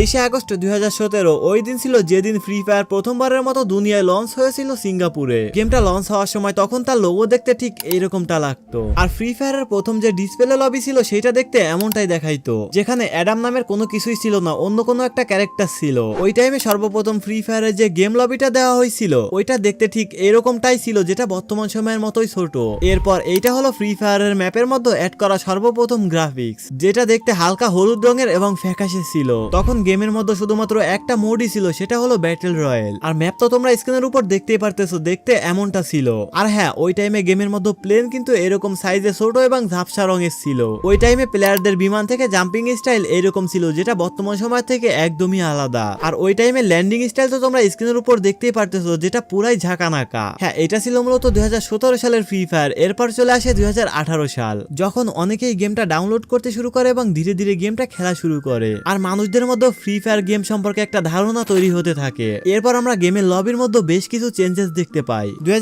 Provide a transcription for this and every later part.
তেইশে আগস্ট দুই হাজার সতেরো, ওই দিন ছিল যেদিন ফ্রি ফায়ার প্রথমবারের মতো দুনিয়ায় লঞ্চ হয়েছিল সিঙ্গাপুরে। গেমটা লঞ্চ হওয়ার সময় তখন তার লোগো দেখতে ঠিক এইরকমটা লাগতো। আর ফ্রি ফায়ারের প্রথম যে ডিসপ্লে লবি ছিল, সেটা দেখতে এমনটাই দেখাইতো, যেখানে অ্যাডাম নামের কোনো কিছুই ছিল না, অন্য কোনো একটা ক্যারেক্টার ছিল। ওই টাইমে সর্বপ্রথম ফ্রি ফায়ারের যে গেম লবিটা দেওয়া হয়েছিল, ওইটা দেখতে ঠিক এরকমটাই ছিল যেটা বর্তমান সময়ের মতোই ছোট। এরপর এইটা হলো ফ্রি ফায়ারের ম্যাপের মধ্যে অ্যাড করা সর্বপ্রথম গ্রাফিক্স যেটা দেখতে হালকা হলুদ রঙের এবং ফ্যাকাশে ছিল। তখন গেমের মধ্যে শুধুমাত্র একটা মোডই ছিল, সেটা হলো ব্যাটেল রয়্যাল আর ম্যাপ তো তোমরা স্ক্রিনের উপর দেখতেই পারতেছো, দেখতে এমনটা ছিল। আর হ্যাঁ ওই টাইমে গেমের মধ্যে প্লেন কিন্তু এরকম সাইজে ছোট এবং ঝাপসা রঙের ছিল। ওই টাইমে প্লেয়ারদের বিমান থেকে জাম্পিং স্টাইল এরকম ছিল, যেটা বর্তমান সময় থেকে একদমই আলাদা। আর ওই টাইমে ল্যান্ডিং স্টাইল তো তোমরা স্ক্রিনের উপর দেখতেই পারতেছো, যেটা পুরাই ঝাঁকানাকা। হ্যাঁ এটা ছিল মূলত দুই হাজার সতেরো সালের ফ্রি ফায়ার এরপর চলে আসে দুই হাজার আঠারো সাল, যখন অনেকেই গেমটা ডাউনলোড করতে শুরু করে এবং ধীরে ধীরে গেমটা খেলা শুরু করে। আর মানুষদের মধ্যে ফ্রি ফায়ার গেম সম্পর্কে একটা ধারণা তৈরি হতে থাকে। এরপর আমরা গেমের লবির মধ্যে বেশ কিছু চেঞ্জেস দেখতে পাই। দুই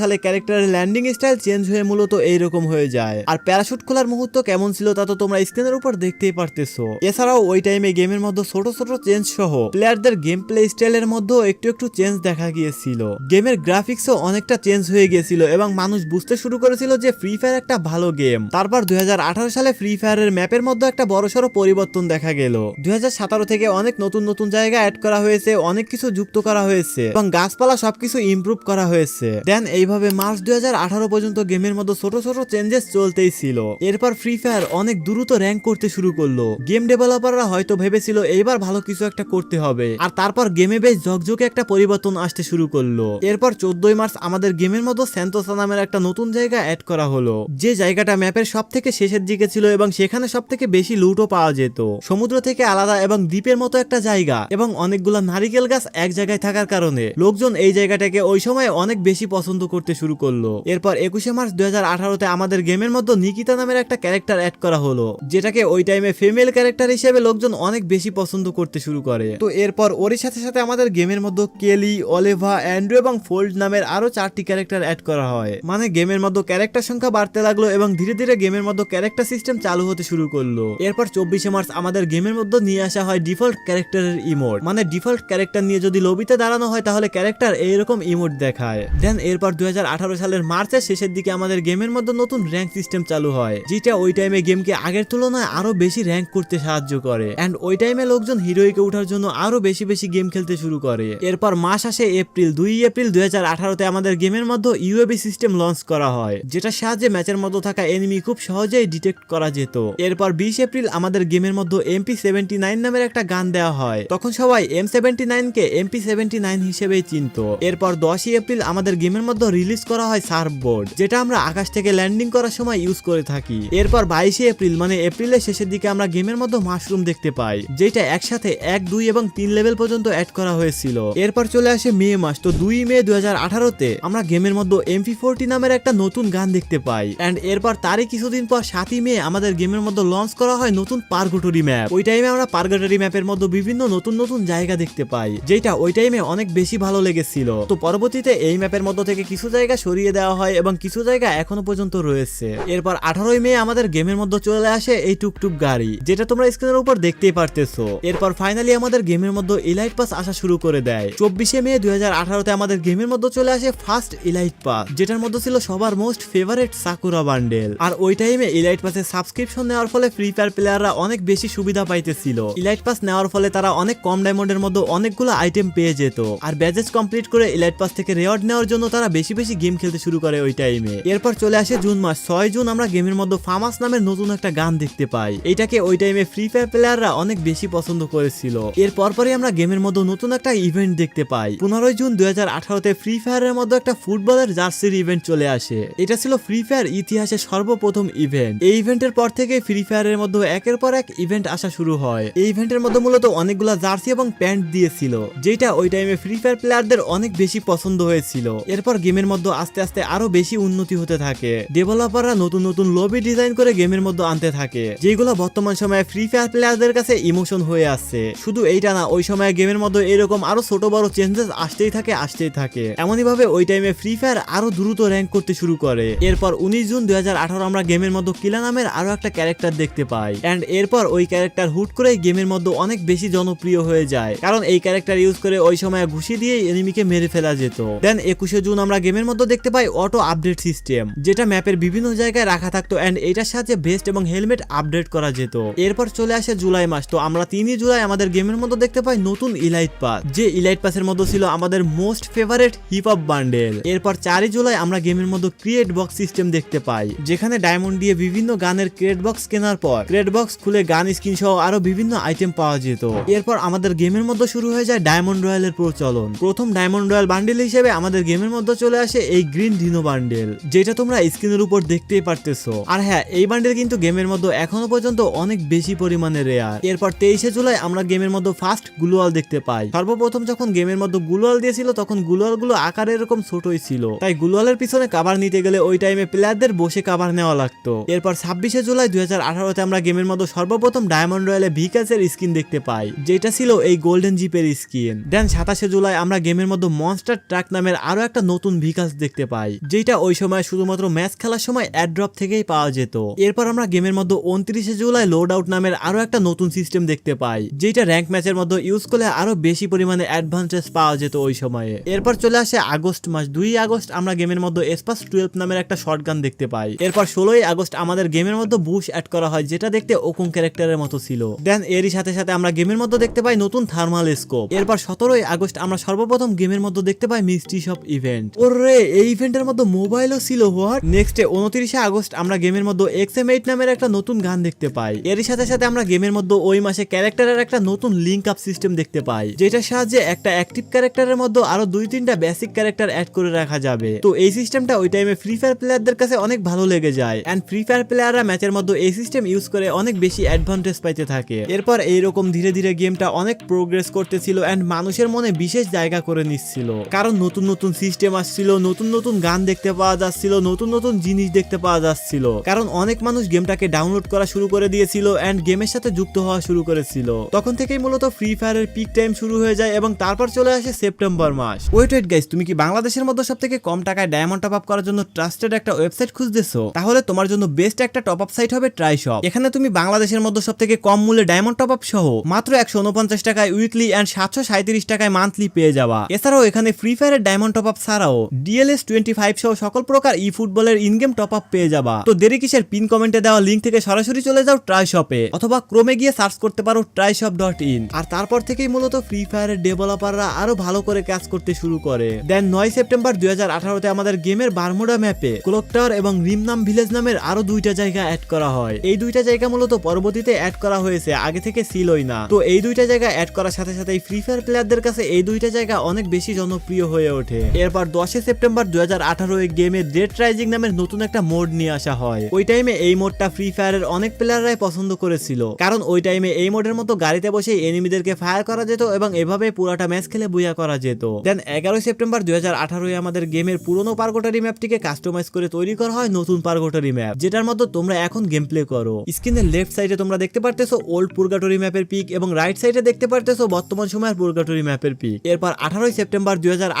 সালে ক্যারেক্টারের ল্যান্ডিং স্টাইল চেঞ্জ হয়ে মূলত এইরকম হয়ে যায়। আর প্যারাশুট খোলার মুহূর্ত কেমন ছিল তা তো তোমরা স্ক্রিনের উপর দেখতেই পারতেছো। এছাড়াও ওই টাইমে গেমের মধ্যে ছোট ছোট চেঞ্জ সহ প্লেয়ারদের গেম প্লে স্টাইলের মধ্যেও একটু একটু চেঞ্জ দেখা গিয়েছিল। গেমের গ্রাফিক্সও অনেকটা চেঞ্জ হয়ে গিয়েছিল এবং মানুষ বুঝতে শুরু করেছিল যে ফ্রি ফায়ার একটা ভালো গেম তারপর দুই হাজার আঠারো সালে ফ্রি ফায়ারের ম্যাপের মধ্যে একটা বড়সড় পরিবর্তন দেখা গেল। দুই হাজার সতেরো থেকে অনেক নতুন নতুন জায়গা অ্যাড করা হয়েছে, অনেক কিছু যুক্ত করা হয়েছে এবং গাছপালা সবকিছু ইমপ্রুভ করা হয়েছে। দেন এইভাবে মার্চ দুই পর্যন্ত গেমের মধ্যে ছোট ছোট চেঞ্জেস চলতেই ছিল। এরপর ফ্রি ফায়ার অনেক দ্রুত র্যাঙ্ক করতে শুরু করল। গেম ডেভেলপাররা হয়তো ভেবেছিল এইবার ভালো কিছু একটা করতে হবে। আর তারপর গেমে বেশ ঝকঝকে একটা পরিবর্তন আসতে শুরু করল। এরপর চোদ্দই মার্চ আমাদের গেমের মধ্যে স্যান্তোসা নামের একটা নতুন জায়গা অ্যাড করা হলো। যে জায়গাটা ম্যাপের সব থেকে শেষের দিকে ছিল এবং সেখানে সব থেকে বেশি লুটও পাওয়া যেত। সমুদ্র থেকে আলাদা এবং দ্বীপের মতো একটা জায়গা এবং অনেকগুলো নারিকেল গাছ এক জায়গায় থাকার কারণে লোকজন এই জায়গাটাকে ওই সময় অনেক বেশি পছন্দ করতে শুরু করল। এরপর একুশে মার্চ দুই তে আমাদের গেমের মধ্যে নিকিতা নামের একটা ক্যারেক্টার অ্যাড করা হলো, যেটাকে ওই টাইমে ফিমেল ক্যারেক্টার হিসেবে লোকজন অনেক বেশি পছন্দ করতে শুরু করে। তো এরপর ওরই সাথে সাথে আমাদের গেমের মধ্যে কেলি, অলেভা, অ্যান্ড্রু এবং ফোল্ড নামের আরও চারটি ক্যারেক্টার অ্যাড করা হয়। মানে গেমের মধ্যে ক্যারেক্টার সংখ্যা বাড়তে লাগল এবং ধীরে ধীরে গেমের মধ্যে ক্যারেক্টার সিস্টেম চালু হতে শুরু করল। এরপর চব্বিশে মার্চ আমাদের গেমের মধ্যে নিয়ে আসা হয় ডিফল্ট ক্যারেক্টারের ইমোট মানে ডিফল্ট ক্যারেক্টার নিয়ে যদি লবিতে দাঁড়ানো হয়, তাহলে ক্যারেক্টার এইরকম ইমোট দেখায়। দেন এরপর দুই সালের মার্চের শেষের দিকে আমাদের গেমের মধ্যে নতুন র্যাঙ্ক সিস্টেম চালু হয়, যেটা ওই টাইমে গেমকে আগের তুলনায় আরও বেশি র্যাঙ্ক করতে সাহায্য করে। অ্যান্ড ওই টাইমে লোকজন হিরোইকে ওঠার জন্য আরও বেশি বেশি গেম খেলতে শুরু করে। এরপর মাস আসে এপ্রিল দুই এপ্রিল দুই তে আমাদের গেমের মধ্যে ইউএবি সিস্টেম লঞ্চ করা হয় যেটা সাহায্যে ম্যাচের মধ্যে থাকা এনিমি খুব সহজেই ডিটেক্ট করা যেত। এরপর বিশ এপ্রিল আমাদের গেমের মধ্যে এমপি সেভেন্টি নাইন নামের একটা গান দেওয়া হয়। তখন সবাই এম সেভেন্টি নাইন কে এমপি সেভেন্টি নাইন হিসেবেই চিনত। এরপর দশই এপ্রিল আমাদের গেমের মধ্যে রিলিজ করা হয় সার্ফ বোর্ড যেটা আমরা আকাশ থেকে ল্যান্ডিং করার সময় ইউজ করে থাকি। এরপর বাইশে এপ্রিল মানে এপ্রিলের শেষের দিকে আমরা গেমের মধ্যে মাশরুম দেখতে পাই, যেটা একসাথে এক, দুই এবং তিন লেভেল পর্যন্ত অ্যাড করা হয়েছিল। এরপর চলে আসে মে মাস, তো দুই মে দুই আঠারোতে আমরা গেমের মধ্যে এমপি ফোরটি নামের একটা নতুন গান দেখতে পাই। এন্ড এরপর তারই কিছুদিন পর সাতই মে আমাদের গেমের মধ্যে লঞ্চ করা হয় নতুন পার্গটরি ম্যাপ ওই টাইমে আমরা পার্গটরি ম্যাপের মধ্যে বিভিন্ন নতুন নতুন জায়গা দেখতে পাই, যেটা ওই টাইমে অনেক বেশি ভালো লেগেছিল। তো পরবর্তীতে এই ম্যাপের মধ্যে থেকে কিছু জায়গা সরিয়ে দেওয়া হয় এবং কিছু জায়গা এখনও পর্যন্ত রয়েছে। এরপর আঠারোই মে আমাদের গেমের মধ্যে চলে আসে এই টুকটুক গাড়ি, যেটা তোমরা স্ক্রিনের উপর দেখতেই পারতেছো। এরপর ফাইনালি আমাদের গেমের মধ্যে ইলাইট পাস আসা শুরু করে দেয়। চব্বিশে মে দুই আঠারোতে আমাদের গেমের মধ্যে চলে আসে ফার্স্ট ইলাইট পাস যেটার মধ্যে ছিল সবার মোস্ট ফেভারেট সাকুরা বান্ডেল আর ওই টাইমে ইলাইট পাসে সাবস্ক্রিপশন নেওয়ার ফলে ফ্রি ফায়ার প্লেয়াররা অনেক বেশি সুবিধা পাইতেছিল। ইলাইট পাস নেওয়ার ফলে তারা অনেক কম ডায়মন্ডের মধ্যে অনেকগুলো আইটেম পেয়ে যেত। আর ব্যাজেস কমপ্লিট করে ইলাইট পাস থেকে রেওয়ার্ড নেওয়ার জন্য তারা বেশি বেশি গেম খেলতে শুরু করে ওই টাইমে এরপর চলে আসে জুন মাস। ছয় জুন আমরা গেমের মধ্যে ফামাস নামের নতুন একটা গান দেখতে পাই। এটাকে ওই টাইমে ফ্রি ফায়ার প্লেয়াররা অনেক বেশি পছন্দ করেছিল। এর পরপরই আমরা গেমের মধ্যে নতুন একটা ইভেন্ট দেখতে পাই। পনেরোই জুন দুই হাজার আঠারোতে ফ্রি ফায়ারের মধ্যে একটা ফুটবলের জার্সির ইভেন্ট চলে আসে। এটা ছিল ফ্রি ফায়ার ইতিহাসের সর্বপ্রথম ইভেন্ট এই ইভেন্টের পর থেকে ফ্রি ফায়ারের মধ্যে একের পর এক ইভেন্ট আসা শুরু হয়। এই ইভেন্টের মধ্যে মূলত অনেকগুলো জার্সি এবং প্যান্ট দিয়েছিল যেটা ওই টাইমে ফ্রি ফায়ার প্লেয়ারদের অনেক বেশি পছন্দ হয়েছিল। এরপর গেমের মধ্যে আস্তে আস্তে আরও বেশি উন্নতি হতে থাকে। ডেভেলপাররা নতুন নতুন লবি ডিজাইন করে গেমের মধ্যে আনতে থাকে যেগুলো বর্তমান সময়ে ফ্রি ফায়ার প্লেয়ারদের কাছে ইমোশন হয়ে আসছে। শুধু এইটা না, ওই সময় গেমের মধ্যে এরকম আরও ছোট বড় চেঞ্জেস আসতেই থাকে আসতেই থাকে। এমনই ভাবে ওই টাইমে ফ্রি ফায়ার আরও দ্রুত র্যাঙ্ক করতে শুরু করে। এরপর উনিশ জুন দুই হাজার আঠারো আমরা গেমের মধ্যে কিলা নামের আরও একটা ক্যারেক্টার দেখতে পাই। এন্ড এরপর ওই ক্যারেক্টার হুট করে গেমের মধ্যে অনেক বেশি জনপ্রিয় হয়ে যায়। কারণ এই ক্যারেক্টার ইউজ করে ওই সময় ঘুষি দিয়ে এনিমিকে মেরে ফেলা যেত। দেন একুশে জুন আমরা গেমের মধ্যে দেখতে পাই অটো আপডেট সিস্টেম যেটা ম্যাপের বিভিন্ন জায়গায় রাখা থাকতো অ্যান্ড এটার সাথে ভেস্ট এবং হেলমেট আপডেট করা যেত। এরপর চলে আসে জুলাই মাস, তো আমরা তিনই জুলাই আমাদের গেমের মধ্যে দেখতে পাই নতুন ইলাইট পাস যে ইলাইট পাসের মধ্যে ছিল আমাদের most favourite hip hop bundle এরপর চারই জুলাই আমরা গেমের মধ্যে ক্রিয়েট বক্স সিস্টেম দেখতে পাই, যেখানে ডায়মন্ড দিয়ে বিভিন্ন গানের ক্রিয়েট বক্স কেনার পর ক্রিয়েট বক্স খুলে গান স্কিন সহ আরও বিভিন্ন আইটেম পাওয়া যেত। এরপর আমাদের গেমের মধ্যে শুরু হয়ে যায় ডায়মন্ড রয়্যালের প্রচলন। প্রথম ডায়মন্ড রয়্যাল বান্ডেল হিসেবে আমাদের গেমের মধ্যে চলে আসে এই গ্রিন ডিনো বান্ডেল যেটা তোমরা স্ক্রিনের উপর দেখতেই পারতেছো। আর হ্যাঁ এই বান্ডেল কিন্তু গেমের মধ্যে এখনও পর্যন্ত অনেক বেশি পরিমাণে রেয়ার এরপর তেইশে জুলাই আমরা গেমের মধ্যে ফার্স্ট গ্লুয়াল দেখতে পাই। সর্বপ্রথম যখন গেমের মধ্যে গ্লুয়াল দিয়েছিল, তখন গ্লুয়ালগুলো আকারে এরকম ছোটই ছিল। তাই গ্লুয়ালের পিছনে কাভার নিতে গেলে ওই টাইমে প্লেয়ারদের বসে কাভার নেওয়া লাগতো। এরপর ছাব্বিশে জুলাই দুই আমরা গেমের মধ্যে সর্বপ্রথম ডায়মন্ড রয়্যালে ভিকাসের স্কিন দেখতে পাই, যেটা ছিল এই গোল্ডেন জিপের স্কিন। দেন সাতাশে জুলাই আমরা গেমের মধ্যে মনস্টার ট্রাক নামের আরও একটা নতুন ভিকাস দেখতে পাই, যেটা ওই সময় শুধুমাত্র ম্যাচ খেলার সময় অ্যাড্রপ থেকেই পাওয়া যেত। এরপর আমরা গেমের মধ্যে উনত্রিশে জুলাই লোড আউট নামের আরও একটা নতুন সিস্টেম দেখতে পাই, যেটা র্যাঙ্ক ম্যাচের মধ্যে ইউজ করলে আরও বেশি পরিমাণে অ্যাডভান্টেজ পাওয়া যেত ওই সময়ে। এরপর চলে আসে আগস্ট মাস, দুই আগস্ট আমরা গেমের মধ্যে এসপাস টুয়েলভ নামের একটা শর্ট গান দেখতে পাই। এরপর ষোলোই আগস্ট আমাদের গেমের মধ্যে বুশ অ্যাড করা হয়, যেটা দেখতে ওকুং ক্যারেক্টারের মতো ছিল। দেন এরই সাথে সাথে আমরা গেমের মধ্যে দেখতে পাই নতুন থার্মাল স্কোপ এরপর সতেরোই আগস্ট আমরা সর্বপ্রথম গেমের মধ্যে দেখতে পাই মিস্ট্রি শপ ইভেন্ট ওরে এই ইভেন্টের মধ্যে মোবাইলও ছিল হোয়াট নেক্সট উনত্রিশে আগস্ট আমরা গেমের মধ্যে এক্স এম এইট নামের একটা নতুন গান দেখতে পাই। এর সাথে সাথে আমরা গেমের মধ্যে ওই মাসে ক্যারেক্টারের একটা নতুন লিঙ্ক আপ সিস্টেম দেখতে পাই, যেটার সাহায্যে একটা অ্যাক্টিভ ক্যারেক্টারের মধ্যে আরও দুই তিনটা বেসিক ক্যারেক্টার অ্যাড করে রাখা যাবে। তো এই সিস্টেমটা ওই টাইমে ফ্রি ফায়ার প্লেয়ারদের কাছে অনেক ভালো লেগে যায়। এন্ড ফ্রি ফায়ার প্লেয়াররা ম্যাচের মধ্যে এই সিস্টেম ইউজ করে অনেক বেশি অ্যাডভান্টেজ পাইতে থাকে। এরপর এইরকম ধীরে ধীরে গেমটা অনেক প্রোগ্রেস করতেছিল এন্ড মানুষের মনে বিশেষ জায়গা করে নিচ্ছিল। কারণ নতুন নতুন সিস্টেম আসছিল, নতুন নতুন গান দেখতে পাওয়া যাচ্ছিল, নতুন নতুন জিনিস দেখতে পাওয়া যাচ্ছিল। কারণ অনেক মানুষ গেমটাকে ডাউনলোড করা শুরু করে দিয়েছিল এন্ড গেমের সাথে যুক্ত হওয়া শুরু করেছিল। তখন থেকেই মূলত ফ্রি ফায়ারের পিক টাইম শুরু হয়ে যায় এবং তারপর চলে আসে সেপ্টেম্বর মাস। ওয়েট ওয়েট গাইস তুমি কি বাংলাদেশের মধ্যে সব থেকে কম টাকায় ডায়মন্ড টপ আপ করার জন্য ট্রাস্টেড একটা ওয়েবসাইট খুঁজতেছো? তাহলে তোমার জন্য বেস্ট একটা টপ আপ সাইট হবে ট্রাই শপ এখানে তুমি বাংলাদেশের মধ্যে সব থেকে কম মূল্যে ডায়মন্ড টপ আপ সহ মাত্র একশো উনপঞ্চাশ টাকায় উইকলি অ্যান্ড সাতশো সাঁত্রিশ টাকায় মান্থলি পেয়ে যাওয়া এছাড়াও এখানে ফ্রি ফায়ারের ডায়মন্ড টপ আপ ছাড়াও ডিএলএস টোয়েন্টি ফাইভ সহ সকল প্রকার ই ফুটবলের ইনগেম টপ আপ পেয়ে যাবা। তো দেরি কিসের? পিন কমেন্টে দেওয়া লিঙ্ক থেকে সরাসরি চলে যাও ট্রাই শপে অথবা ক্রমে গিয়ে সার্চ করতে পারো ট্রাই শপ ডট ইন আর তারপর থেকেই মূলত ফ্রি ফায়ারের ডেভেলপাররা আরও ভালো করে কাজ করতে শুরু করে। দেন নয় সেপ্টেম্বর দুই হাজার আঠারোতে আমাদের গেমের বারমুডা ম্যাপে ক্লক টাওয়ার এবং রিমনাম ভিলেজ নামের আরও দুইটা জায়গা অ্যাড করা হয়। এই দুইটা জায়গা মূলত পরবর্তীতে অ্যাড করা হয়েছে, আগে থেকে ছিলই না। তো এই দুইটা জায়গা অ্যাড করার সাথে সাথে ফ্রি ফায়ার প্লেয়ারদের কাছে এই দুইটা জায়গা অনেক বেশি জনপ্রিয় হয়ে ওঠে। এরপর দশই সেপ্টেম্বর দুই হাজার আঠারো গেমে ডেড রাইজিং নামের নতুন একটা মোড নিয়ে আসা হয়। ওই টাইমে এই মোডটা ফ্রি ফায়ারের অনেক প্লেয়াররাই পছন্দ করেছিল। কারণ ওই টাইমে এই মোডের মতো গাড়িতে বসে এনিমিদেরকে ফায়ার করা যেত এবং এভাবে পুরাটা ম্যাচ খেলে বুয়া করা যেত। দেন এগারোই সেপ্টেম্বর দুই হাজার আঠারোয় আমাদের গেমের পুরনো পার্গোটারি ম্যাপটিকে কাস্টমাইজ করে তৈরি করা হয় নতুন পার্গোটারি ম্যাপ যেটার মধ্যে তোমরা এখন গেম প্লে করো। স্ক্রিনের লেফট সাইডে তোমরা দেখতে পারতেছো ওল্ড পুরগাটরি ম্যাপের পিক এবং রাইট সাইডে দেখতে পারতেছো বর্তমান সময়ের পুরগাটরি ম্যাপের পিক। এরপর আঠারোই সেপ্টেম্বর দুই হাজার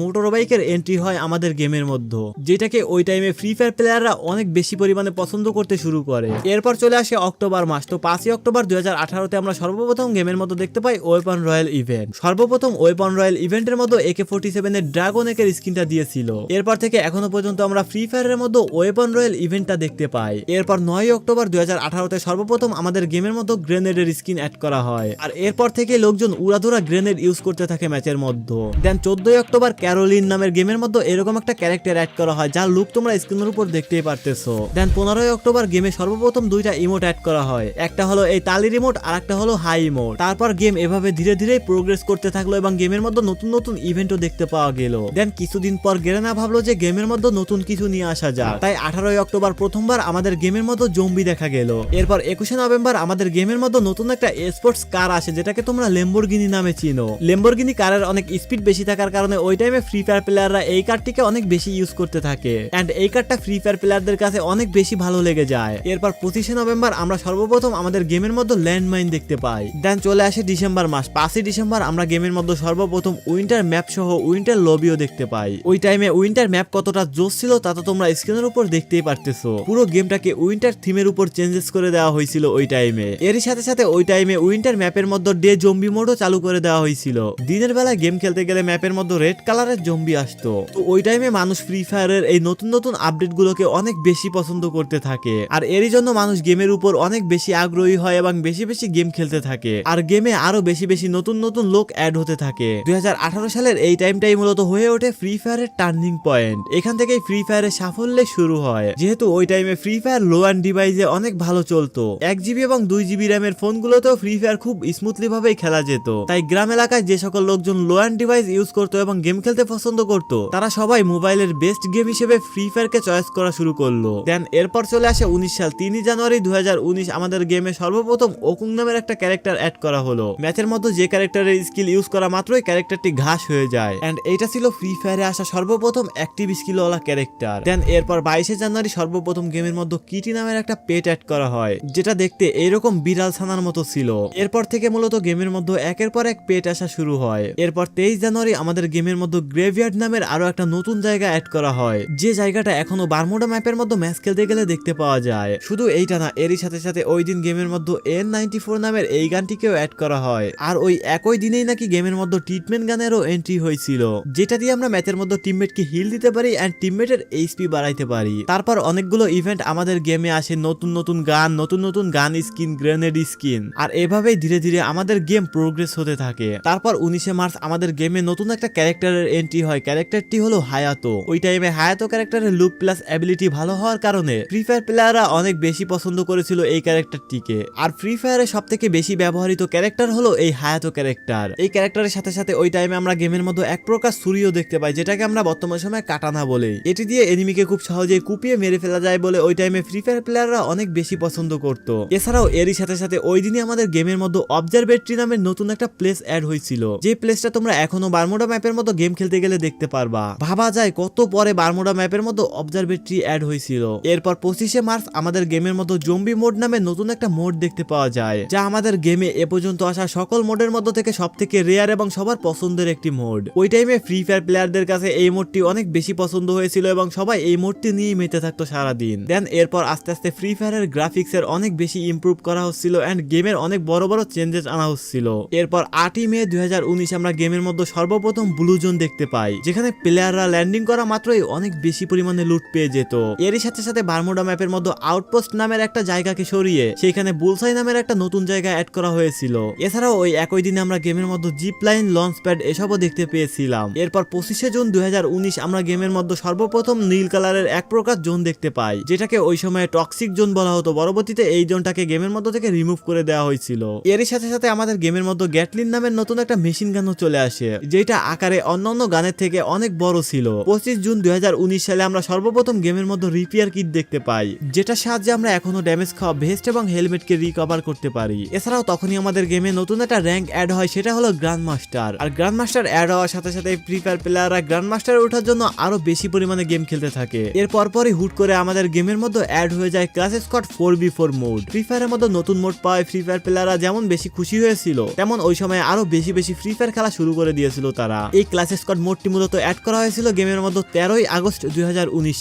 মোটর বাইকের এন্ট্রি হয় আমাদের গেমের মধ্যে, যেটাকে ওই টাইমে ফ্রি ফায়ার প্লেয়াররা অনেক বেশি পরিমাণে পছন্দ করতে শুরু করে। এরপর চলে আসে অক্টোবর মাস, তো পাঁচই অক্টোবর দুই হাজার আঠারোতে আমরা সর্বপ্রথম গেমের মধ্যে দেখতে পাই ওয়েপন রয়্যাল ইভেন্ট সর্বপ্রথম ওয়েপন রয়্যাল ইভেন্টের মধ্যে একে ফোর্টি সেভেনের ড্রাগন একের স্কিনটা দিয়েছিল। এরপর থেকে এখনও পর্যন্ত আমরা ফ্রি ফায়ারের মধ্যে ওয়েপন রয়্যাল ইভেন্টটা দেখতে পাই। এরপর নয় অক্টোবর দুই হাজার আঠারোতে সর্বপ্রথম আমাদের গেমের মধ্যে গ্রেনেডের স্কিন অ্যাড করা হয়। আর এরপর থেকে লোকজন উড়াধুরা গ্রেনেড ইউজ করতে থাকে ম্যাচের মধ্যে। দেন চোদ্দই অক্টোবর ক্যারোলিন নামের গেমের মধ্যে এরকম একটা ক্যারেক্টার অ্যাড করা হয়, যার লুক তোমরা স্ক্রিনের উপর দেখতেই পারতেছো। দেন পনেরোই অক্টোবর গেমে সর্বপ্রথম দুইটা ইমোট অ্যাড করা হয়। একটা হলো এই তালি রিমোট আর একটা হলো হাই ইমোট তারপর গেম এভাবে ধীরে ধীরে প্রোগ্রেস করতে থাকল এবং গেমের মধ্যে নতুন নতুন ইভেন্টও দেখতে পাওয়া গেল। দেন কিছুদিন পর গেরেনা ভাবলো যে গেমের মধ্যে নতুন কিছু নিয়ে আসা যাক। তাই আঠারোই অক্টোবর প্রথমবার আমাদের গেমের মধ্যে জম্বি দেখা গেল। এরপর একুশে নভেম্বর আমাদের গেমের মধ্যে নতুন একটা স্পোর্টস কার আসে, যেটাকে তোমরা লেম্বরগিনি নামে চিনো। লেম্বরগিনি কারের অনেক স্পিড বেশি থাকার কারণে ওই টাইমে ফ্রি ফায়ার প্লেয়াররা এই কারটিকে অনেক বেশি ইউজ করতে থাকে। এন্ড এই কারটা ফ্রি ফায়ার প্লেয়ারদের কাছে অনেক বেশি ভালো লেগে যায়। এরপর পঁচিশে নভেম্বর আমরা সর্বপ্রথম আমাদের গেমের মধ্যে ল্যান্ডমাইন দেখতে পাই। দেন চলে আসে ডিসেম্বর মাস। পাঁচই ডিসেম্বর আমরা গেমের মধ্যে সর্বপ্রথম উইন্টার ম্যাপ সহ উইন্টার লবিও দেখতে পাই। ওই টাইমে উইন্টার ম্যাপ কতটা জোস ছিল তা তো তোমরা স্ক্রিনের উপর দেখতেই পারতেছো। পুরো গেমটাকে উইন্টার থিমের উপর চেঞ্জেস করে দেওয়া হয়েছিল ওই টাইমে এরই সাথে সাথে ওই টাইমে উইন্টার ম্যাপের মধ্যে ডে জম্বি মোডও চালু করে দেওয়া হয়েছিল। দিনের বেলা গেম খেলতে গেলে ম্যাপের মধ্যে রেড কালারের জম্বি আসতো। তো ওই টাইমে মানুষ ফ্রি ফায়ারের এই নতুন নতুন আপডেট গুলোকে অনেক বেশি পছন্দ করতে থাকে। আর এরই জন্য মানুষ গেমের উপর অনেক বেশি আগ্রহী হয় এবং বেশি বেশি গেম খেলতে থাকে। আর গেমে আরও বেশি বেশি নতুন নতুন লোক অ্যাড হতে থাকে। দুই হাজার আঠারো সালের এই টাইমটাই মূলত হয়ে ওঠে ফ্রি ফায়ারের টার্নিং পয়েন্ট এখান থেকেই ফ্রি ফায়ারের সাফল্যে শুরু হয়। যেহেতু ওই টাইমে ফ্রি ফায়ার লো অ্যান্ড ডিভাইসে অনেক ভালো চলতো। এক জিবি এবং দুই জিবি র্যামের ফোনগুলোতেও ফ্রি ফায়ার খুব স্মুথলি ভাবেই খেলা যেত। তাই গ্রাম এলাকায় যে সকল লোকজন লো অ্যান্ড ডিভাইস ইউজ করতো এবং গেম খেলতে পছন্দ করত, তারা সবাই মোবাইলের বেস্ট গেম হিসেবে ফ্রি ফায়ারকে চয়েস করা শুরু করল। দেন এরপর চলে আসে উনিশ সাল তিনই জানুয়ারি দুই হাজার উনিশ আমাদের গেমে সর্বপ্রথম ওকুং নামের একটা ক্যারেক্টার অ্যাড করা হলো। ম্যাচের মধ্যে যে ক্যারেক্টারের স্কিল ইউজ করা মাত্রই ক্যারেক্টারটি ঘাস হয়ে যায়। অ্যান্ড এটা ছিল ফ্রি ফায়ারে আসা সর্বপ্রথম অ্যাক্টিভ স্কিলওয়ালা ক্যারেক্টার দেন এরপর বাইশে জানুয়ারি সর্বপ্রথম গেমের মধ্যে কিটি নামের একটা পেট অ্যাড করা হয়, যেটা দেখতে এইরকম বিড়াল ছানার মতো ছিল। এরপর থেকে মূলত গেমের মধ্যে একের পর এক পেট আসা শুরু হয়। এরপর তেইশ জানুয়ারি আমাদের গেমের মধ্যে গ্রেভিয়ার্ড নামের আরও একটা নতুন জায়গা অ্যাড করা হয়। যে জায়গাটা এখনও বারমুডা ম্যাপের মধ্যে ম্যাচ খেলতে গেলে দেখতে পাওয়া যায়। শুধু এইটা না, এরই সাথে সাথে ওই দিন গেমের মধ্যে এন নাইনটি ফোর নামের এই গানটিকেও অ্যাড করা হয়। আর ওই একই দিনেই নাকি গেমের মধ্যে ট্রিটমেন্ট গানেরও এন্ট্রি হয়েছিল। যেটা দিয়ে আমরা ম্যাচের মধ্যে টিমমেটকে হিল দিতে পারি অ্যান্ড টিমমেটের এইচপি বাড়াইতে পারি। তারপর অনেকগুলো ইভেন্ট আমাদের গেমে আসে নতুন নতুন গান, নতুন নতুন গান স্কিন গ্রেনেড স্কিন আর এভাবেই ধীরে ধীরে আমাদের গেম প্রোগ্রেস হতে থাকে। তারপর উনিশে মার্চ আমাদের গেমে নতুন একটা ক্যারেক্টারের এন্ট্রি হয়। ক্যারেক্টারটি হলো হায়াতো। ওই টাইমে হায়াতো ক্যারেক্টারের লুক প্লাস অ্যাবিলিটি ভালো হওয়ার কারণে ফ্রি ফায়ার প্লেয়াররা অনেক বেশি পছন্দ করেছিল এই ক্যারেক্টারটিকে আর ফ্রি ফায়ারের সব থেকে বেশি ব্যবহৃত ক্যারেক্টার হলো এই হায়াতো ক্যারেক্টার এই ক্যারেক্টারের সাথে সাথে ওই টাইমে আমরা গেমের মধ্যে এক প্রকার সুরিও দেখতে পাই, যেটাকে আমরা বর্তমান সময় কাটানা বলে। এটি দিয়ে এনিমিকে খুব সহজে কুপিয়ে মেরে ফেলা যায় বলে ওই টাইমে ফ্রি ফায়ার প্লেয়াররা অনেক বেশি পছন্দ করত। এছাড়াও এরই সাথে সাথে ওই দিনই আমাদের গেমের মধ্যে অবজারভেটরি নামের নতুন একটা প্লেস অ্যাড হয়েছিল। যে প্লেসটা তোমরা এখনও বারমোডা ম্যাপের মতো গেম খেলতে গেলে দেখতে পারবা। ভাবা যায় কত পরে বারমোডা ম্যাপের মতো অবজারভেটরি অ্যাড হয়েছিল। এরপর পঁচিশে মার্চ আমাদের গেমের মতো জম্বি মোড নামে নতুন একটা মোড দেখতে পাওয়া যায়, যা আমাদের গেমে এ পর্যন্ত আসা সকল মোডের মধ্যে থেকে সব থেকে রেয়ার এবং সবার পছন্দের একটি মোড ওই টাইমে ফ্রি ফায়ার প্লেয়ারদের কাছে এই মোডটি অনেক বেশি পছন্দ হয়েছিল এবং সবাই এই মোডটি নিয়েই মেতে থাকতো সারাদিন। দেন এরপর আস্তে আস্তে ফ্রি ফায়ারের গ্রাফিক্স এর অনেক বেশি ইমপ্রুভ করা হচ্ছিল এন্ড গেমের অনেক বড় বড় চেঞ্জেস আনা হচ্ছিল। এরপর আটই মে দুই হাজার উনিশ আমরা গেমের মধ্যে সর্বপ্রথম ব্লু জোন দেখতে পাই, যেখানে প্লেয়াররা ল্যান্ডিং করা মাত্রই অনেক বেশি পরিমাণে লুট পেয়ে যেত। এরই সাথে সাথে বারমুডা ম্যাপের মধ্যে আউটপোস্ট নামের একটা জায়গাকে সরিয়ে সেখানে বুলসাই নামের একটা নতুন জায়গা অ্যাড করা হয়েছিল। এছাড়াও ওই একই দিনে আমরা গেমের মধ্যে জিপ লাইন লঞ্চ প্যাড এসবও দেখতে পেয়েছিলাম। এরপর পঁচিশে জুন দুই হাজার উনিশ আমরা গেমের মধ্যে সর্বপ্রথম নীল কালারের এক প্রকার জোন দেখতে পাই, যেটাকে ওই সময় টক্সিক জোন বলা হতো। পরবর্তীতে এই জোনটাকে গেমের মধ্যে থেকে রিমুভ করে দেওয়া হয়েছিল। এরই সাথে সাথে আমাদের গেমের মধ্যে গ্যাটলিন নামের নতুন একটা মেশিন গানও চলে আসে যেটা আকারে অন্যান্য গানের থেকে অনেক বড় ছিল। পঁচিশ জুন দুই হাজার উনিশ সালে আমরা সর্বপ্রথম গেমের মধ্যে রিপেয়ার কিট দেখতে পাই যেটা সাহায্যে আমরা এখনও ড্যামেজ খাওয়া ভেস্ট এবং হেলমেটকে রিকভার করতে পারি। এছাড়াও তখনই আমাদের গেমে নতুন একটা র্যাঙ্ক অ্যাড হয়, সেটা হলো গ্র্যান্ড মাস্টার আর গ্র্যান্ড মাস্টার অ্যাড হওয়ার সাথে সাথে ফ্রি ফায়ার প্লেয়াররা গ্র্যান্ড মাস্টার ওঠার জন্য আরও বেশি পরিমাণে গেম খেলতে থাকে। এর পরপরই হুট করে আমাদের গেমের মধ্যে অ্যাড হয়ে যায় clash squad four v four mode free ফায়ারের মধ্যে নতুন মোড পাওয়ায় ফ্রি ফায়ার প্লেয়াররা যেমন বেশি খুশি হয়েছিল, তেমন ওই সময় আরও বেশি বেশি ফ্রি ফায়ার খেলা শুরু করে দিয়েছিল তারা। এই ক্লাস স্কট মোডটি মূলত অ্যাড করা হয়েছিল গেমের মধ্যে তেরোই আগস্ট দুই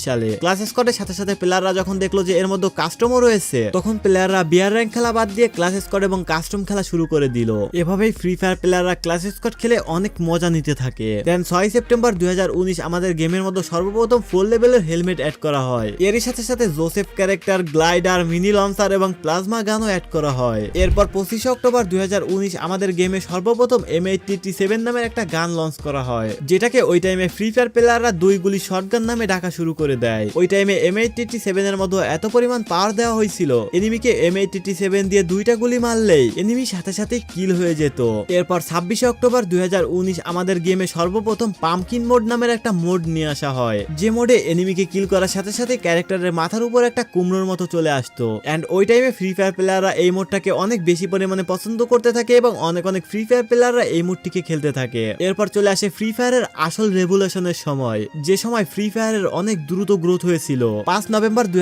সালে। ক্লাস স্কটের সাথে সাথে প্লেয়াররা যখন দেখল যে এর মধ্যে কাস্টমও রয়েছে, তখন প্লেয়াররা বিয়ার র্যাঙ্ক খেলা বাদ দিয়ে ক্লাস স্কট এবং কাস্টম খেলা শুরু করে দিল। এভাবেই ফ্রি ফায়ার প্লেয়াররা ক্লাস স্কট খেলে অনেক মজা নিতে থাকে। দেন ছয় সেপ্টেম্বর দুই হাজার উনিশ আমাদের গেমের মধ্যে সর্বপ্রথম ফোর লেভেলের হেলমেট অ্যাড করা হয়। এরই সাথে সাথে Joseph character glider mini launcher এবং প্লাজমা গানও অ্যাড করা হয়। এরপর পঁচিশে অক্টোবর দুই হাজার উনিশ আমাদের গেমে সর্বপ্রথম এম এইটটি সেভেন নামের একটা গান লঞ্চ করা হয়, যেটাকে ওই টাইমে ফ্রি ফায়ার প্লেয়াররা দুই গুলি শটগান নামে ডাকা শুরু করে দেয়। ওই টাইমে এম এইটটি সেভেন এর মধ্যে এত পরিমাণ পাওয়ার দেওয়া হয়েছিল এনিমিকে এম এইটটি সেভেন দিয়ে দুইটা গুলি মারলেই এনিমি সাথে সাথে কিল হয়ে যেত। এরপর ছাব্বিশে অক্টোবর দুই হাজার উনিশ আমাদের গেমে সর্বপ্রথম পামকিন মোড নামের একটা মোড নিয়ে আসা হয়, যে মোডে এনিমিকে কিল করার সাথে সাথে ক্যারেক্টারের মাথার উপর একটা কুমড়োর মতো চলে আসতো। এন্ড ওই টাইমে ফ্রি ফায়ার প্লেয়াররা এই মোডটাকে অনেক বেশি পরিমাণে পছন্দ করতে থাকে এবং অনেক অনেক ফ্রি ফায়ার প্লেয়াররা এই মোডটিকে খেলতে থাকে। এরপর চলে আসে ফ্রি ফায়ারের আসল রেভুলেশনের সময়। যে সময় ফ্রি ফায়ারের অনেক দ্রুত গ্রোথ হয়েছিল। পাঁচ নভেম্বর দুই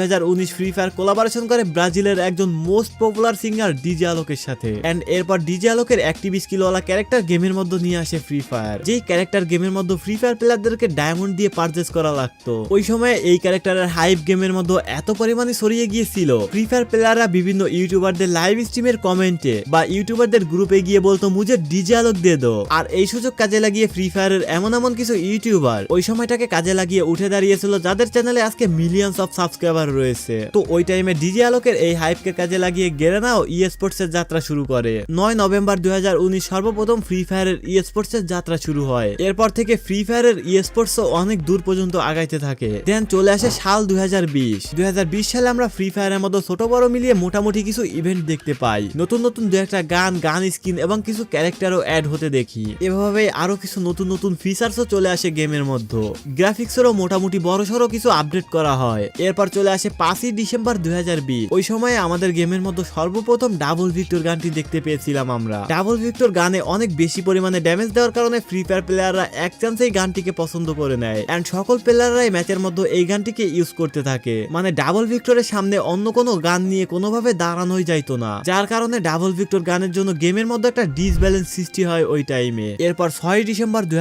ফ্রি ফায়ার কোলাবোরেশন করে ব্রাজিলের একজন মোস্ট পপুলার সিঙ্গার ডিজে আলোকের সাথে। এন্ড এরপর ডিজে আলোকের অ্যাক্টিভ স্কিলওয়ালা ক্যারেক্টার গেমের মধ্যে নিয়ে আসে ফ্রি ফায়ার যেই ক্যারেক্টার গেমের মধ্যে ফ্রি ফায়ার প্লেয়ারদেরকে ডায়মন্ড দিয়ে পারচেস করা লাগতো। ওই সময় এই ক্যারেক্টারের হাইপ গেমের মধ্যে এত পরিমাণে ছড়িয়ে গিয়েছিল। ফ্রি ফায়ার প্লেয়াররা বিভিন্ন ইউটিউবারদের লাইভ স্ট্রিম টিমের কমেন্টে বা ইউটিউবারদের গ্রুপে গিয়ে বলতো মুঝে ডিজে আলোক দিয়ে দো। আর এই সুযোগ কাজে লাগিয়ে ফ্রি ফায়ারের এমন এমন কিছু ইউটিউবার ওই সময়টাকে কাজে লাগিয়ে উঠে দাঁড়িয়েছিল, যাদের চ্যানেলে আজকে মিলিয়ন্স অফ সাবস্ক্রাইবার রয়েছে। তো ওই টাইমে ডিজে আলোকের এই হাইপকে কাজে লাগিয়ে গেরেনাও ই স্পোর্টস এর যাত্রা শুরু করে। নয় নভেম্বর দুই হাজার উনিশ সর্বপ্রথম ফ্রি ফায়ারের ই স্পোর্টস এর যাত্রা শুরু হয়। এরপর থেকে ফ্রি ফায়ারের ই স্পোর্টস অনেক দূর পর্যন্ত আগাইতে থাকে। দেন চলে আসে সাল দুই হাজার সালে আমরা ফ্রি ফায়ারের মতো ছোট বড় মিলিয়ে মোটামুটি কিছু ইভেন্ট দেখতে পাই। নতুন নতুন দু একটা গান গান স্কিন এবং কিছু ক্যারেক্টারও অ্যাড হতে দেখি। এভাবে আরও কিছু নতুন নতুন ফিচার্সও চলে আসে গেমের মধ্যে। গ্রাফিক্সেরও মোটামুটি বড়সড় কিছু আপডেট করা হয়। এরপর চলে আসে পাঁচই ডিসেম্বর দুই ওই সময়ে আমাদের গেমের মধ্যে সর্বপ্রথম ডাবল ভিক্টর গানটি দেখতে পেয়েছিলাম আমরা। ডাবল ভিক্টর গানে অনেক বেশি পরিমাণে ড্যামেজ দেওয়ার কারণে ফ্রি ফায়ার প্লেয়াররা এক চান্সেই গানটিকে পছন্দ করে নেয়। এন্ড সকল প্লেয়াররাই ম্যাচের মধ্যে এই গানটিকে ইউজ করতে থাকে। মানে ডাবল ভিক্টরের সামনে অন্য কোনো গান নিয়ে কোনোভাবে দাঁড়ানোই যাইতো না। যার কারণে ডাবল ভিক্টর গানের জন্য গেমের মধ্যে একটা ডিসব্যালেন্স সৃষ্টি হয় ওই টাইমে এরপর ছয় ডিসেম্বর দুই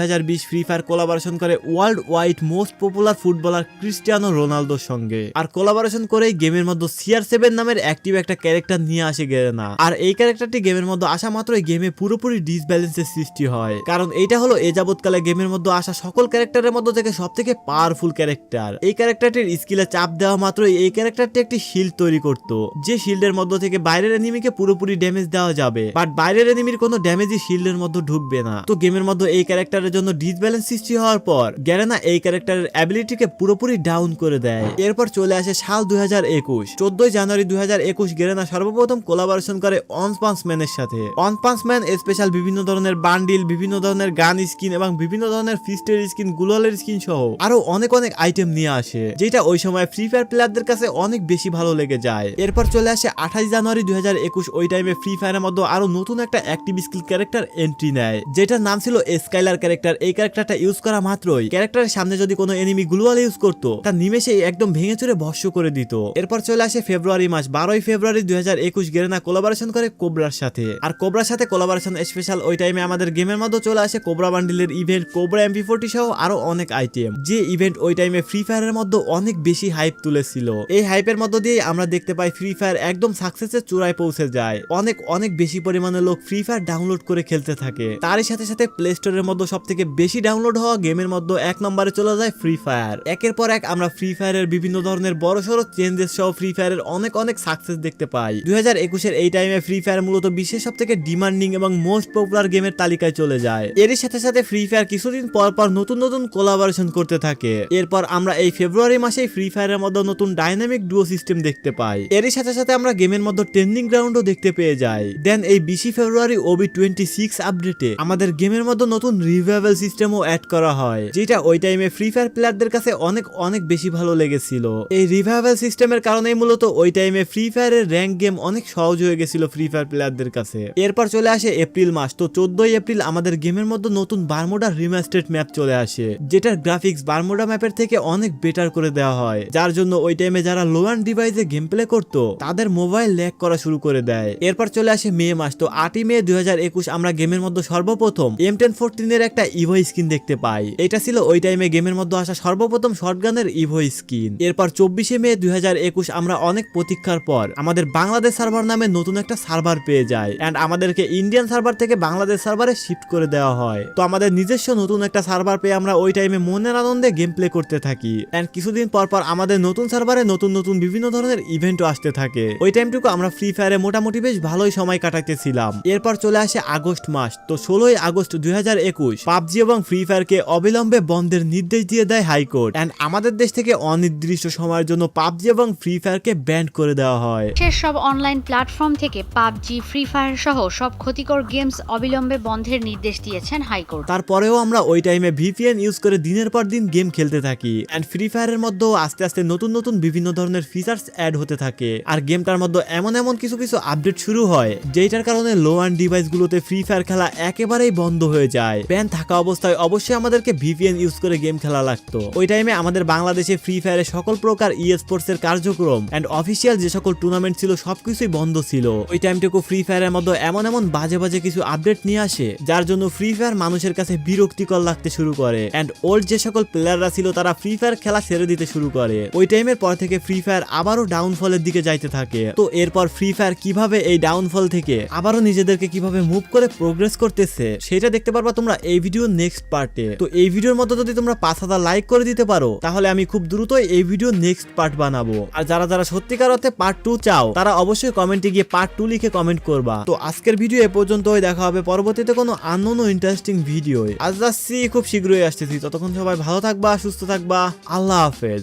ফ্রি ফায়ার কোলাবোরেশন করে world wide most popular footballer Cristiano রোনালদোর সঙ্গে। আর কোলাবোরেশন করেই গেমের মধ্যে সিআর সেভেন নামের অ্যাক্টিভ একটা ক্যারেক্টার নিয়ে আসে গেরেনা। আর এই ক্যারেক্টারটি গেমের মধ্যে আসা মাত্রই গেমে পুরোপুরি ডিসব্যালেন্সের সৃষ্টি হয়। কারণ এটা হলো এ যাবৎকালে গেমের মধ্যে আসা সকল ক্যারেক্টারের মধ্যে থেকে সব থেকে পাওয়ারফুল ক্যারেক্টার এই ক্যারেক্টারটির স্কিলে চাপ দেওয়া মাত্রই এই ক্যারেক্টারটি একটি শিল্ড তৈরি করত, যে শিল্ডের মধ্য থেকে বাইরের এনিমিকে পুরোপুরি ড্যামেজ দেওয়া যাবে। বাট বাইরের এনিমির কোনো ড্যামেজই শিল্ডের মধ্যে ঢুকবে না। তো গেমের মধ্যে এই ক্যারেক্টারের জন্য ডিসব্যালেন্স সৃষ্টি হওয়ার পর গ্যারেনা এই ক্যারেক্টারের অ্যাবিলিটিকে পুরোপুরি ডাউন করে দেয়। এরপর চলে আসে সাল দুই হাজার একুশ। চোদ্দই জানুয়ারি দুই হাজার একুশ গেরেনা সর্বপ্রথম কোলাবোরেশন করে অন পাঁচ ম্যানের সাথে। অন পাঁচ ম্যান স্পেশাল বিভিন্ন ধরনের বান্ডিল বিভিন্ন ধরনের গান স্কিন এবং বিভিন্ন ধরনের ফিস্টের স্কিন গুলালের স্কিন সহ আরও অনেক অনেক আইটেম নিয়ে আসে, যেটা ওই সময় ফ্রি ফায়ার প্লেয়ারদের কাছে অনেক বেশি ভালো লেগে যায়। এরপর চলে আসে আঠাশ জানুয়ারি দুই হাজার একুশ ওই টাইমে ফ্রি ফায়ারের মধ্যে আরও নতুন একটা অ্যাক্টিভ স্কিল ক্যারেক্টার এন্ট্রি নেয়, যেটার নাম ছিল স্কাইলার ক্যারেক্টার এই ক্যারেক্টারটা ইউজ করা মাত্রই ক্যারেক্টারের সামনে যদি কোনো এনিমি গ্লুয়াল ইউজ করতো তা নিমেষে একদম ভেঙে চুরে ভস্য করে দিত। এরপর চলে আসে ফেব্রুয়ারি মাস, বারোই ফেব্রুয়ারি দুই হাজার একুশ গেরেনা কোলাবোরেশন করে কোবরার সাথে। আর কোবরার সাথে কোলাবোরেশন স্পেশাল ওই টাইমে আমাদের গেমের মধ্যে চলে আসে কোবরা বান্ডিলের ইভেন্ট কোবরা এমপি ফোর্টি সহ আরও অনেক আইটেম যে ইভেন্ট ওই টাইমে ফ্রি ফায়ারের মধ্যে অনেক বেশি হাইপ তুলেছিল। এই হাইপের মধ্য দিয়ে আমরা দেখতে পাই ফ্রি ফায়ার একদম সাকসেসের চূড়ায় পৌঁছে যায়। অনেক অনেক বেশি পরিমাণে লোক ফ্রি ফায়ার ডাউনলোড করে খেলতে থাকে। তারই সাথে সাথে প্লে স্টোরের মধ্যে সব থেকে বেশি ডাউনলোড হওয়া গেমের মধ্যে এক নম্বরে চলে যায় ফ্রি ফায়ার একের পর এক আমরা ফ্রি ফায়ারের বিভিন্ন ধরনের বড় সড়ো চেঞ্জেস সহ ফ্রি ফায়ারের অনেক অনেক সাকসেস দেখতে পাই। দুই হাজার একুশের এই টাইমে ফ্রি ফায়ার মূলত বিশ্বের সব থেকে ডিমান্ডিং এবং মোস্ট পপুলার গেমের তালিকায় চলে যায়। এরই সাথে সাথে ফ্রি ফায়ার কিছুদিন পর পর নতুন নতুন কোলাবোরেশন করতে থাকে। এরপর আমরা এই ফেব্রুয়ারি মাসে ফ্রি ফায়ারের মধ্যে নতুন ডাইনামিক ডুও সিস্টেম দেখতে পাই। এরই সাথে সাথে আমরা গেমের মধ্যে ট্রেন্ডিং গ্রাউন্ডও দেখতে পেয়ে যাই দেন এই বিশে ফেব্রুয়ারি ওবি টোয়েন্টি সিক্স আপডেটে আমাদের গেমের মধ্যে নতুন রিভাইভাল সিস্টেমও অ্যাড করা হয়, যেটা ওই টাইমে ফ্রি ফায়ার প্লেয়ারদের কাছে অনেক অনেক বেশি ভালো লেগেছিল। এই রিভাইভাল সিস্টেমের কারণেই মূলত ওই টাইমে ফ্রি ফায়ারের র্যাঙ্ক গেম অনেক সহজ হয়ে গেছিল ফ্রি ফায়ার প্লেয়ারদের কাছে। এরপর চলে আসে এপ্রিল মাস, তো চোদ্দই এপ্রিল আমাদের গেমের মধ্যে নতুন বারমোডা রিমাস্টেড ম্যাপ চলে আসে, যেটার গ্রাফিক্স বারমোডা ম্যাপের থেকে অনেক বেটার করে দেওয়া হয়। যার জন্য ওই টাইমে যারা লো অ্যান্ড ডিভাইসে গেম প্লে করতো, তাদের মোবাইল ল্যাক করা শুরু করে দেয়। এরপর চলে আসে মে মাস। তো আটই মে দুই হাজার একুশ আমরা গেমের মধ্যে সর্বপ্রথম এম টেন ফোরটিনের একটা ইভো স্কিন দেখতে পাই। এটা ছিল ওই টাইমে গেমের মধ্যে আসা সর্বপ্রথম শর্টগানের ইভো স্কিন এরপর চব্বিশে মে দু হাজার একুশ আমরা অনেক প্রতীক্ষার পর আমাদের বাংলাদেশ সার্ভার নামে নতুন একটা সার্ভার পেয়ে যায় অ্যান্ড আমাদেরকে ইন্ডিয়ান সার্ভার থেকে বাংলাদেশ সার্ভারে শিফট করে দেওয়া হয়। তো আমাদের নিজস্ব নতুন একটা সার্ভার পেয়ে আমরা ওই টাইমে মনের আনন্দে গেম প্লে করতে থাকি। অ্যান্ড কিছুদিন পর পর আমাদের নতুন সার্ভারে নতুন নতুন বিভিন্ন ধরনের ইভেন্টও আসতে থাকে। ওই টাইমটুকু আমরা ফ্রি ফায়ারে মোটামুটি বেশ ভালোই সময় কাটাইতেছিলাম। এরপর চলে আসে আগস্ট মাস তো ষোলোই আগস্ট দুই হাজার একুশ পাবজি এবং ফ্রি ফায়ারকে অবিলম্বে বন্ধের নির্দেশ দিয়ে দেয় হাইকোর্ট। এন্ড আমাদের দেশ থেকে অনির্দিষ্ট সময়ের জন্য পাবজি এবং ফ্রি ফায়ারকে ব্যান্ড করে দেওয়া হয়। শেষ সব অনলাইন প্ল্যাটফর্ম থেকে পাবজি ফ্রি ফায়ার সহ সব ক্ষতিকর গেমস অবিলম্বে বন্ধের নির্দেশ দিয়েছেন হাইকোর্ট। তারপরেও আমরা ওই টাইমে ভিপিএন ইউজ করে দিনের পর দিন গেম খেলতে থাকি। এন্ড ফ্রি ফায়ারের মধ্যেও আস্তে আস্তে নতুন নতুন বিভিন্ন ধরনের ফিচার্স অ্যাড হতে থাকে। আর গেমটার মধ্যে এমন এমন কিছু কিছু আপডেট শুরু হয় যেটার কারণে লো অ্যান্ড ডিভাইসগুলোতে ফ্রি ফায়ার খেলা একেবারেই বন্ধ হয়ে যায়। ব্যান থাকা অবস্থায় অবশ্যই আমাদেরকে ভিপিএন ইউজ করে গেম খেলা লাগতো। ওই টাইমে আমাদের বাংলাদেশে ফ্রি ফায়ারে সকল প্রকার ই স্পোর্টস এর কার্যক্রম এন্ড অফিসিয়াল যে সকল টুর্নামেন্ট ছিল সবকিছুই বন্ধ ছিল। ওই টাইমটুকু ফ্রি ফায়ারের মধ্যে এমন এমন বাজে বাজে কিছু আপডেট নিয়ে আসে, যার জন্য ফ্রি ফায়ার মানুষের কাছে বিরক্তিকর লাগতে শুরু করে এন্ড ওল্ড যে সকল প্লেয়াররা ছিল তারা ফ্রি ফায়ার খেলা ছেড়ে দিতে শুরু করে। ওই টাইমের পর থেকে ফ্রি ফায়ার আবারও ডাউনফলের দিকে যাইতে থাকে। তো এরপর ফ্রি ফায়ার কি কীভাবে এই ডাউনফল থেকে আবারও নিজেদেরকে কীভাবে মুভ করে প্রোগ্রেস করতেছে, সেটা দেখতে পারবা তোমরা এই ভিডিও নেক্সট পার্টে তো এই ভিডিওর মধ্যে যদি তোমরা পাঁচ হাজার লাইক করে দিতে পারো, তাহলে আমি খুব দ্রুতই এই ভিডিও নেক্সট পার্ট বানাবো। আর যারা যারা সত্যিকার অর্থে পার্ট টু চাও, তারা অবশ্যই কমেন্টে গিয়ে পার্ট টু লিখে কমেন্ট করবা। তো আজকের ভিডিও এ পর্যন্তই, দেখা হবে পরবর্তীতে কোনো আননোন ইন্টারেস্টিং ভিডিও আজ যাচ্ছি, খুব শীঘ্রই আসতেছি। ততক্ষণ সবাই ভালো থাকবা, সুস্থ থাকবা। আল্লাহ হাফেজ।